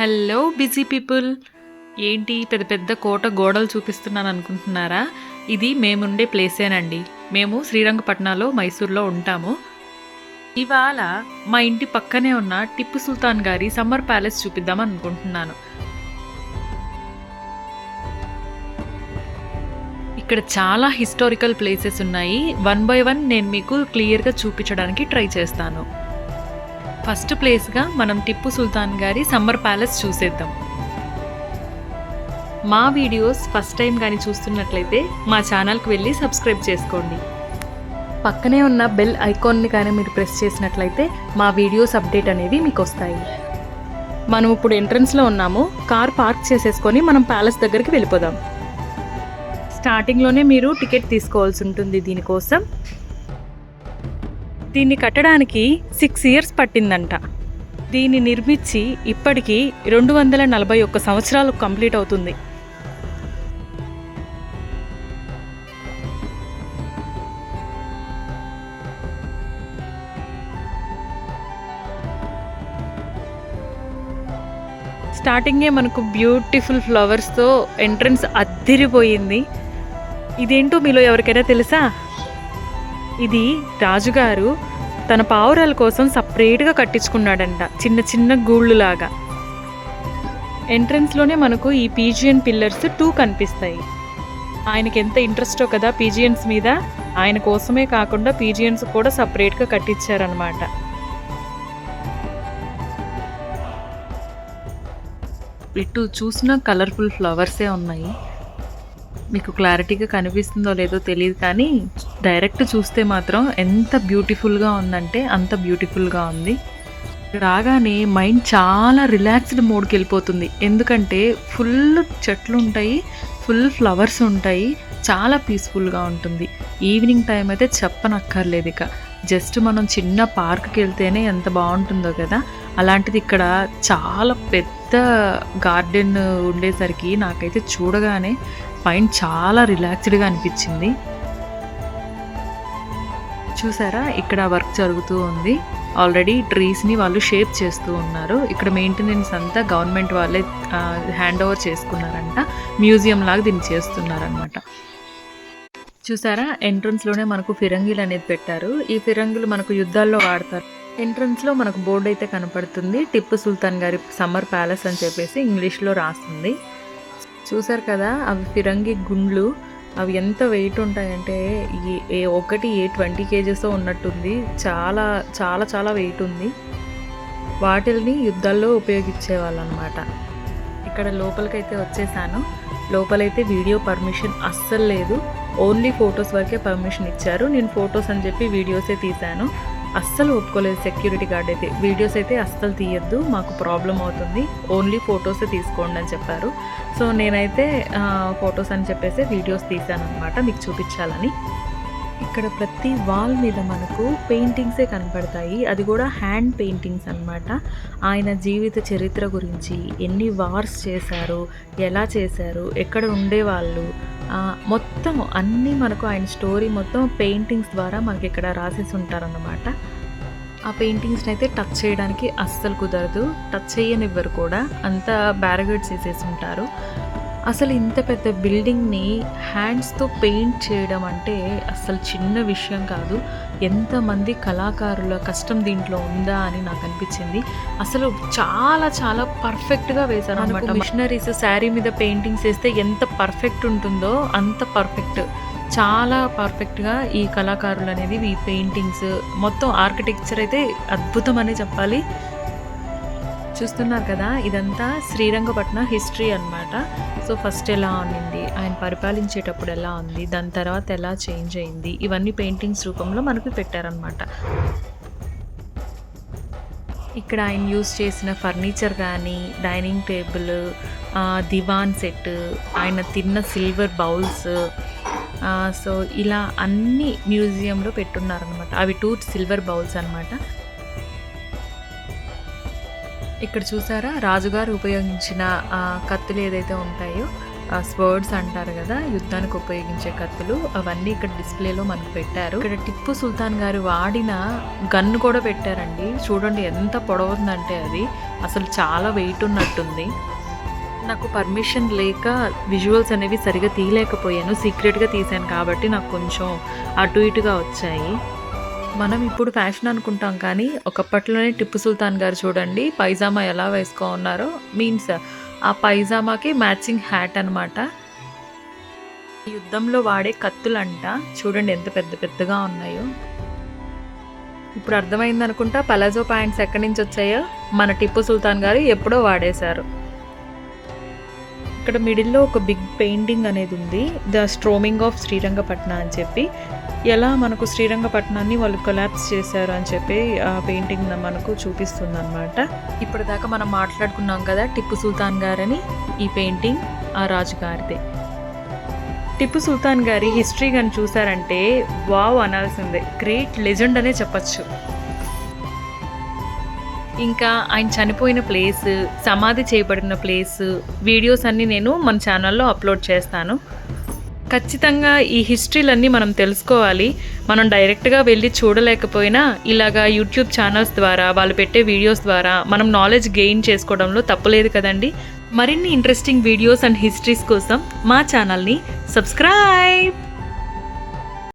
Hello busy people. ఏంటి పెద్ద పెద్ద కోట గోడలు చూపిస్తున్నాను అనుకుంటున్నారా? ఇది మేముండే ప్లేసేనండి. మేము శ్రీరంగపట్నంలో మైసూర్లో ఉంటాము. ఇవాళ మా ఇంటి పక్కనే ఉన్న టిప్పు సుల్తాన్ గారి సమ్మర్ ప్యాలెస్ చూపిద్దాం అనుకుంటున్నాను. ఇక్కడ చాలా హిస్టారికల్ ప్లేసెస్ ఉన్నాయి. వన్ బై వన్ నేను మీకు క్లియర్గా చూపించడానికి ట్రై చేస్తాను. ఫస్ట్ ప్లేస్గా మనం టిప్పు సుల్తాన్ గారి సమ్మర్ ప్యాలెస్ చూసేద్దాం. మా వీడియోస్ ఫస్ట్ టైం కానీ చూస్తున్నట్లయితే మా ఛానల్కి వెళ్ళి సబ్స్క్రైబ్ చేసుకోండి. పక్కనే ఉన్న బెల్ ఐకాన్ని కానీ మీరు ప్రెస్ చేసినట్లయితే మా వీడియోస్ అప్డేట్ అనేవి మీకు వస్తాయి మనం ఇప్పుడు ఎంట్రన్స్లో ఉన్నాము. కార్ పార్క్ చేసేసుకొని మనం ప్యాలెస్ దగ్గరికి వెళ్ళిపోదాం. స్టార్టింగ్లోనే మీరు టికెట్ తీసుకోవాల్సి ఉంటుంది దీనికోసం. దీన్ని కట్టడానికి సిక్స్ ఇయర్స్ పట్టిందంట. దీన్ని నిర్మించి ఇప్పటికీ రెండు వందల నలభై ఒక్క సంవత్సరాలు కంప్లీట్ అవుతుంది. స్టార్టింగే మనకు బ్యూటిఫుల్ ఫ్లవర్స్తో ఎంట్రన్స్ అద్దిరిపోయింది. ఇదేంటో మీలో ఎవరికైనా తెలుసా? ఇది రాజుగారు తన పావురాల కోసం సపరేట్గా కట్టించుకున్నాడంట చిన్న చిన్న గూళ్ళులాగా. ఎంట్రన్స్లోనే మనకు ఈ పీజియన్ పిల్లర్స్ టూ కనిపిస్తాయి. ఆయనకి ఎంత ఇంట్రెస్టో కదా పీజియన్స్ మీద ఆయన కోసమే కాకుండా పీజియన్స్ కూడా సపరేట్గా కట్టించారనమాట ఇటు చూసిన కలర్ఫుల్ ఫ్లవర్సే ఉన్నాయి. మీకు క్లారిటీగా కనిపిస్తుందో లేదో తెలియదు కానీ డైరెక్ట్ చూస్తే మాత్రం ఎంత బ్యూటిఫుల్గా ఉందంటే అంత బ్యూటిఫుల్గా ఉంది. రాగానే మైండ్ చాలా రిలాక్స్డ్ మోడ్కి వెళ్ళిపోతుంది. ఎందుకంటే ఫుల్ చెట్లు ఉంటాయి ఫుల్ ఫ్లవర్స్ ఉంటాయి చాలా పీస్ఫుల్గా ఉంటుంది. ఈవినింగ్ టైం అయితే చెప్పనక్కర్లేదు ఇక. జస్ట్ మనం చిన్న పార్క్కి వెళ్తేనే ఎంత బాగుంటుందో కదా. అలాంటిది ఇక్కడ చాలా పెద్ద గార్డెన్ ఉండేసరికి నాకైతే చూడగానే మైండ్ చాలా రిలాక్స్డ్గా అనిపించింది. చూసారా? ఇక్కడ వర్క్ జరుగుతూ ఉంది. ఆల్రెడీ ట్రీస్ని వాళ్ళు షేప్ చేస్తూ ఉన్నారు. ఇక్కడ మెయింటెనెన్స్ అంతా గవర్నమెంట్ వాళ్ళే హ్యాండ్ ఓవర్ చేసుకున్నారంట. మ్యూజియం లాగా దీన్ని చేస్తున్నారనమాట చూసారా? ఎంట్రన్స్లోనే మనకు ఫిరంగిలు అనేది పెట్టారు. ఈ ఫిరంగులు మనకు యుద్ధాల్లో వాడతారు. ఎంట్రన్స్లో మనకు బోర్డు అయితే కనపడుతుంది. టిప్పు సుల్తాన్ గారి సమ్మర్ ప్యాలెస్ అని చెప్పేసి ఇంగ్లీష్లో రాస్తుంది. చూసారు కదా అవి ఫిరంగి గుండ్లు. అవి ఎంత వెయిట్ ఉంటాయంటే ఏ ఒకటి ఏ ట్వంటీ కేజెస్ ఉన్నట్టుంది. చాలా చాలా చాలా వెయిట్ ఉంది. వాటిల్ని యుద్ధాల్లో ఉపయోగించేవాళ్ళు అనమాట ఇక్కడ లోపలికైతే వచ్చేసాను. లోపలైతే వీడియో పర్మిషన్ అస్సలు లేదు. ఓన్లీ ఫొటోస్ వరకే పర్మిషన్ ఇచ్చారు. నేను ఫొటోస్ అని చెప్పి వీడియోసే తీశాను. అస్సలు ఒప్పుకోలేదు సెక్యూరిటీ గార్డ్ అయితే. వీడియోస్ అయితే అస్సలు తీయద్దు మాకు ప్రాబ్లం అవుతుంది. ఓన్లీ ఫొటోసే తీసుకోండి అని చెప్పారు. సో నేనైతే ఫొటోస్ అని చెప్పేసి వీడియోస్ తీశాను అనమాట మీకు చూపించాలని. ఇక్కడ ప్రతి వాల్ మీద మనకు పెయింటింగ్సే కనపడతాయి. అది కూడా హ్యాండ్ పెయింటింగ్స్ అనమాట ఆయన జీవిత చరిత్ర గురించి ఎన్ని వార్స్ చేశారు ఎలా చేశారు ఎక్కడ ఉండేవాళ్ళు మొత్తం అన్నీ మనకు ఆయన స్టోరీ మొత్తం పెయింటింగ్స్ ద్వారా మనకి ఇక్కడ రాసేసి ఉంటారన్నమాట. ఆ పెయింటింగ్స్ని అయితే టచ్ చేయడానికి అస్సలు కుదరదు. టచ్ చేయనివ్వరు కూడా. అంతా బ్యారగేట్ చేసేసి ఉంటారు. అసలు ఇంత పెద్ద బిల్డింగ్ని హ్యాండ్స్తో పెయింట్ చేయడం అంటే అసలు చిన్న విషయం కాదు. ఎంతమంది కళాకారుల కష్టం దీంట్లో ఉందా అని నాకు అనిపించింది. అసలు చాలా చాలా పర్ఫెక్ట్గా వేశారు అనమాట మిషనరీస్ శారీ మీద పెయింటింగ్స్ వేస్తే ఎంత పర్ఫెక్ట్ ఉంటుందో అంత పర్ఫెక్ట్. చాలా పర్ఫెక్ట్గా ఈ కళాకారులు అనేది ఈ పెయింటింగ్స్. మొత్తం ఆర్కిటెక్చర్ అయితే అద్భుతం అనే చెప్పాలి. చూస్తున్నారు కదా ఇదంతా శ్రీరంగపట్నం హిస్టరీ అనమాట సో ఫస్ట్ ఎలా ఉన్నింది ఆయన పరిపాలించేటప్పుడు ఎలా ఉంది దాని తర్వాత ఎలా చేంజ్ అయింది ఇవన్నీ పెయింటింగ్స్ రూపంలో మనకు పెట్టారనమాట ఇక్కడ ఆయన యూస్ చేసిన ఫర్నిచర్ కానీ డైనింగ్ టేబుల్ దివాన్ సెట్ ఆయన తిన్న సిల్వర్ బౌల్స్ సో ఇలా అన్ని మ్యూజియంలో పెట్టున్నారనమాట అవి టూ సిల్వర్ బౌల్స్ అనమాట ఇక్కడ చూసారా? రాజుగారు ఉపయోగించిన కత్తులు ఏదైతే ఉంటాయో స్వర్డ్స్ అంటారు కదా యుద్ధానికి ఉపయోగించే కత్తులు అవన్నీ ఇక్కడ డిస్ప్లేలో మనకు పెట్టారు. ఇక్కడ టిప్పు సుల్తాన్ గారు వాడిన గన్ కూడా పెట్టారండి. చూడండి ఎంత పొడవుందంటే అది. అసలు చాలా వెయిట్ ఉన్నట్టుంది. నాకు పర్మిషన్ లేక విజువల్స్ అనేవి సరిగా తీయలేకపోయాను. సీక్రెట్గా తీశాను కాబట్టి నాకు కొంచెం అటు ఇటుగా వచ్చాయి. మనం ఇప్పుడు ఫ్యాషన్ అనుకుంటాం కానీ ఒకప్పట్లోనే టిప్పు సుల్తాన్ గారు చూడండి పైజామా ఎలా వేసుకో ఉన్నారో మీన్స్ ఆ పైజామాకి మ్యాచింగ్ హ్యాట్ అనమాట యుద్ధంలో వాడే కత్తులంట. చూడండి ఎంత పెద్ద పెద్దగా ఉన్నాయో. ఇప్పుడు అర్థమైంది అనుకుంటా పలాజో ప్యాంట్స్ ఎక్కడి నుంచి వచ్చాయో? మన టిప్పు సుల్తాన్ గారు ఎప్పుడో వాడేశారు. ఇక్కడ మిడిల్లో ఒక బిగ్ పెయింటింగ్ అనేది ఉంది. ద స్ట్రోమింగ్ ఆఫ్ శ్రీరంగపట్నం అని చెప్పి. ఎలా మనకు శ్రీరంగపట్నాన్ని వాళ్ళు కొలాప్స్ చేశారు అని చెప్పి ఆ పెయింటింగ్ మనకు చూపిస్తుంది అనమాట ఇప్పటిదాకా మనం మాట్లాడుకున్నాం కదా టిప్పు సుల్తాన్ గారని ఈ పెయింటింగ్ ఆ రాజుగారిదే టిప్పు సుల్తాన్ గారి హిస్టరీ కానీ చూసారంటే వావ్ అనాల్సిందే. గ్రేట్ లెజెండ్ అనే చెప్పచ్చు. ఇంకా ఆయన చనిపోయిన ప్లేస్ సమాధి చేయబడిన ప్లేస్ వీడియోస్ అన్నీ నేను మన ఛానల్లో అప్లోడ్ చేస్తాను. ఖచ్చితంగా ఈ హిస్టరీలన్నీ మనం తెలుసుకోవాలి. మనం డైరెక్ట్గా వెళ్ళి చూడలేకపోయినా ఇలాగా యూట్యూబ్ ఛానల్స్ ద్వారా వాళ్ళు పెట్టే వీడియోస్ ద్వారా మనం నాలెడ్జ్ గెయిన్ చేసుకోవడంలో తప్పులేదు కదండి. మరిన్ని ఇంట్రెస్టింగ్ వీడియోస్ అండ్ హిస్టరీస్ కోసం మా ఛానల్ని సబ్స్క్రైబ్